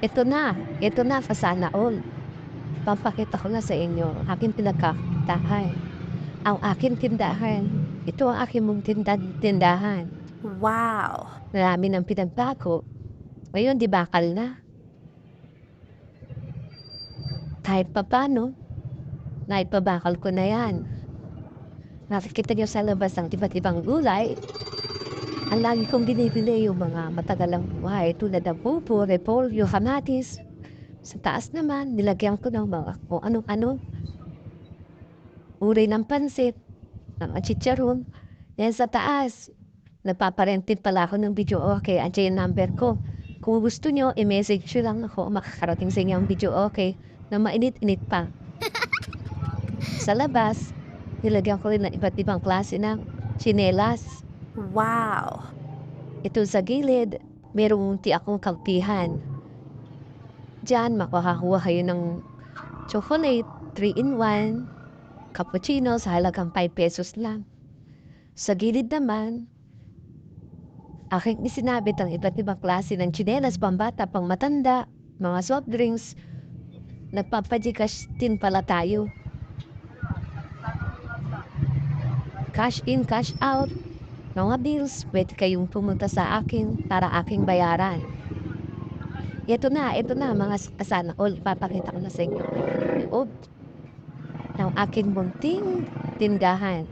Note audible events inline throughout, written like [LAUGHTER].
Ito na, ito na, sana all. Pampakita ko na sa inyo ang aking pinagkakitaan. Ang aking tindahan. Ito ang aking mong tinda- tindahan. Wow. Marami ng pinagbago. Ngayon, di bakal na. Kahit pa paano, kahit pa bakal ko na yan. Nakikita niyo sa labas ng iba't ibang gulay. Ang lagi kong binibili yung mga matagalang buhay tulad ng pupo, repolyo, kamatis. Sa taas naman, nilagyan ko ng mga kung anong-ano. Uri ng pansit, ng chicharon. Yan sa taas, Nagpaparented pala ako ng video okay. Andiyan yung number ko. Kung gusto nyo, i-message nyo lang ako. Makakarating sa inyo ang video okay na mainit-init pa. [LAUGHS] sa labas, nilagyan ko rin ng iba't ibang klase ng chinelas. Wow. Ito sa gilid, merong unti akong kalpihan. Diyan, makakakuha kayo ng chocolate, 3-in-1, cappuccino sa halagang 5 pesos lang. Sa gilid naman, aking isinabit ang iba't ibang klase ng tsinelas, pambata, pang matanda, mga soft drinks. Nagpapadikas din pala tayo. Cash in, cash out. Mga bills, pwede kayong pumunta sa akin para aking bayaran. Ito na, ito na mga sana all. Papakita ko na sa inyo. Loob ng aking munting tindahan.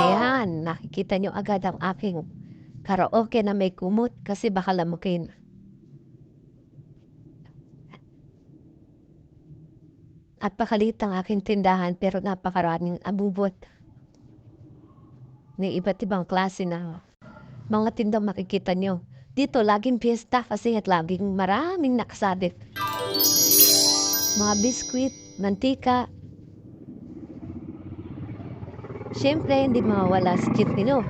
Ayan, nakikita nyo agad ang aking karaoke na may kumot kasi baka lamukin. At pakalit ang aking tindahan pero napakaraming abubot ng iba't ibang klase na mga tindang makikita nyo. Dito, laging piyesta kasi at laging maraming nakasabit. Mga biskwit, mantika, Siyempre, hindi mawawala si Chirpino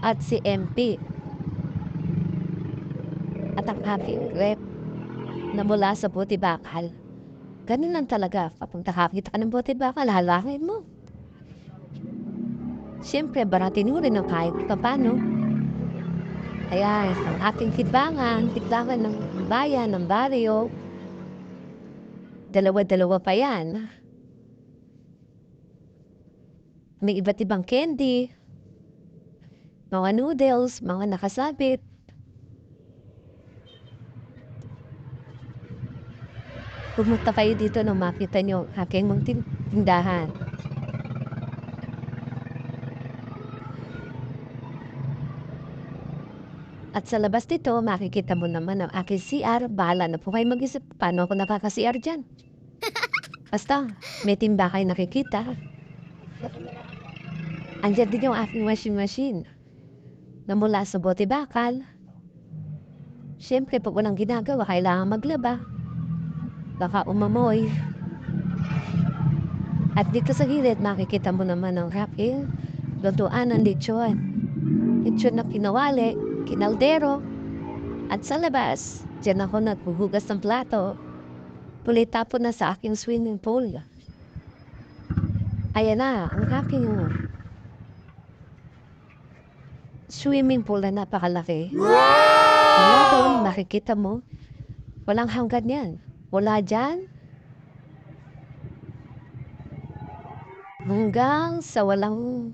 at si MP at ang aking rep na mula sa buti bakal. Ganun lang talaga. Kapag nakakita ka ng buti bakal, halangin mo. Siyempre, baratin mo rin ang kahit paano. Ayan, ang ating tidbangan, tidbangan ng bayan, ng baryo. Dalawa-dalawa pa yan. May iba't ibang candy, mga noodles, mga nakasabit. Pumunta kayo dito nung makita nyo aking tin- tindahan. At sa labas dito, makikita mo naman ang aking CR. Bahala na po kayo mag-isip paano ako nakaka-CR dyan. [LAUGHS] Basta, may timba kayo nakikita. Andiyan din yung aking washing machine na mula sa bote bakal. Siyempre, pag walang ginagawa, kailangan maglaba. Baka umamoy. At dito sa gilid, makikita mo naman ang wrapping. Lutuan ng lechon. Lechon na pinawali, kinaldero. At sa labas, dyan ako naghuhugas ng plato. Pulitapo na sa aking swimming pool. Ayan na, ang aking swimming pool na napakalaki. Wala doon, makikita mo. Walang hanggan yan. Wala dyan. Hanggang sa walang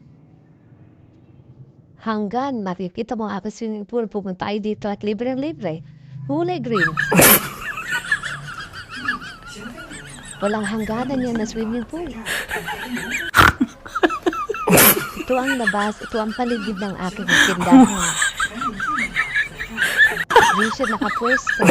hanggan, makikita mo aking swimming pool. Pumunta tayo dito at libre-libre. Kulay green. Walang hangganan yan na swimming pool. Ito ang labas, ito ang paligid ng aking tindahan. Di siya nakapwesto.